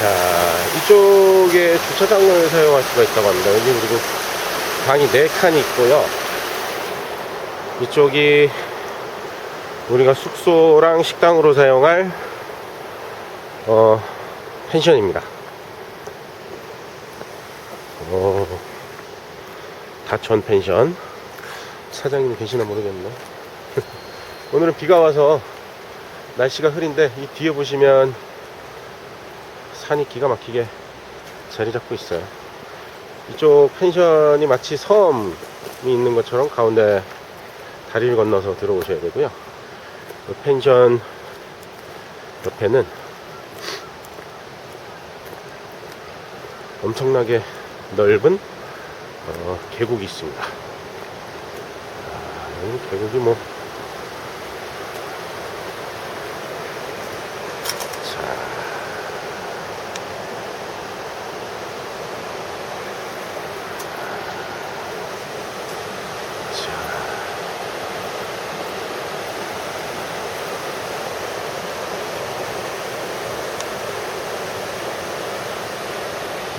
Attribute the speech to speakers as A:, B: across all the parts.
A: 자, 이쪽에 주차장을 사용할 수가 있다고 합니다. 여기 그리고 방이 4칸이 있고요. 이쪽이 우리가 숙소랑 식당으로 사용할 어, 펜션입니다. 어, 다천 펜션. 사장님이 계시나 모르겠네. 오늘은 비가 와서 날씨가 흐린데 이 뒤에 보시면 산이 기가 막히게 자리 잡고 있어요. 이쪽 펜션이 마치 섬이 있는 것처럼 가운데 다리를 건너서 들어오셔야 되고요. 그 펜션 옆에는 엄청나게 넓은 어, 계곡이 있습니다. 아, 이 계곡이 뭐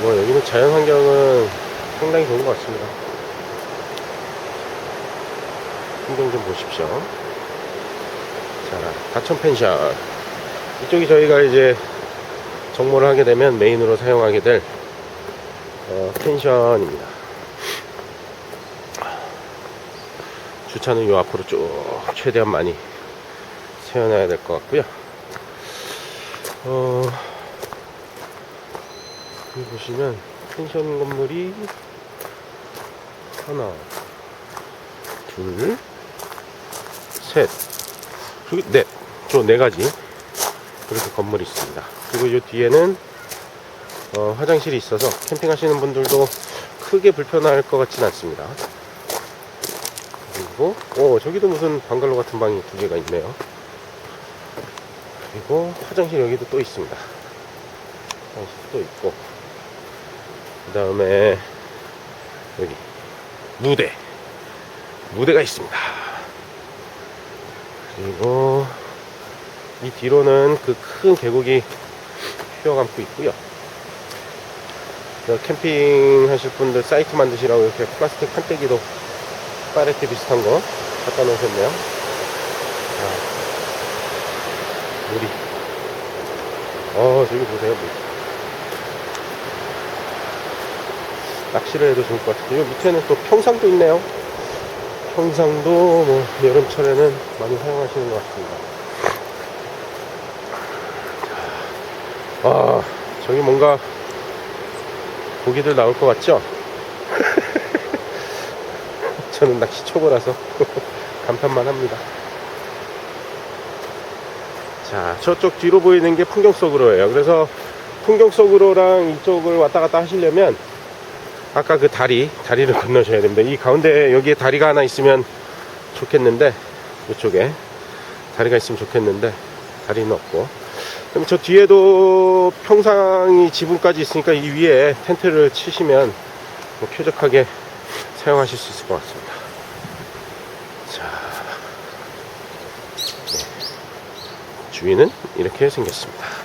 A: 뭐 여기는 자연 환경은 상당히 좋은 것 같습니다. 풍경 좀 보십시오. 자, 다천 펜션. 이쪽이 저희가 이제 정모를 하게 되면 메인으로 사용하게 될 어, 펜션입니다. 주차는 요 앞으로 쭉 최대한 많이 세워놔야 될 것 같고요. 어, 여기 보시면 펜션 건물이 하나, 둘, 셋, 그리고 넷, 저 네 가지 그렇게 건물이 있습니다. 그리고 이 뒤에는 어, 화장실이 있어서 캠핑하시는 분들도 크게 불편할 것 같진 않습니다. 그리고 오 저기도 무슨 방갈로 같은 방이 두 개가 있네요. 그리고 화장실 여기도 또 있습니다. 화장실 또 있고 그 다음에 여기 무대 무대가 있습니다. 그리고 이 뒤로는 그 큰 계곡이 휘어감고 있고요. 저 캠핑 하실 분들 사이트 만드시라고 이렇게 플라스틱 판때기도 파레트 비슷한 거 갖다 놓으셨네요. 자, 물이. 어, 저기 보세요, 물. 낚시를 해도 좋을 것 같아요. 요 밑에는 또 평상도 있네요. 평상도 뭐 여름철에는 많이 사용하시는 것 같습니다. 아, 저기 뭔가 고기들 나올 것 같죠? 저는 낚시 초보라서 간판만 합니다. 자, 저쪽 뒤로 보이는 게 풍경 속으로예요. 그래서 풍경 속으로랑 이쪽을 왔다 갔다 하시려면 아까 그 다리, 다리를 건너셔야 됩니다. 이 가운데 여기에 다리가 하나 있으면 좋겠는데 이쪽에 다리가 있으면 좋겠는데 다리는 없고 그럼 저 뒤에도 평상이 지붕까지 있으니까 이 위에 텐트를 치시면 뭐 쾌적하게 사용하실 수 있을 것 같습니다. 자, 네. 주위는 이렇게 생겼습니다.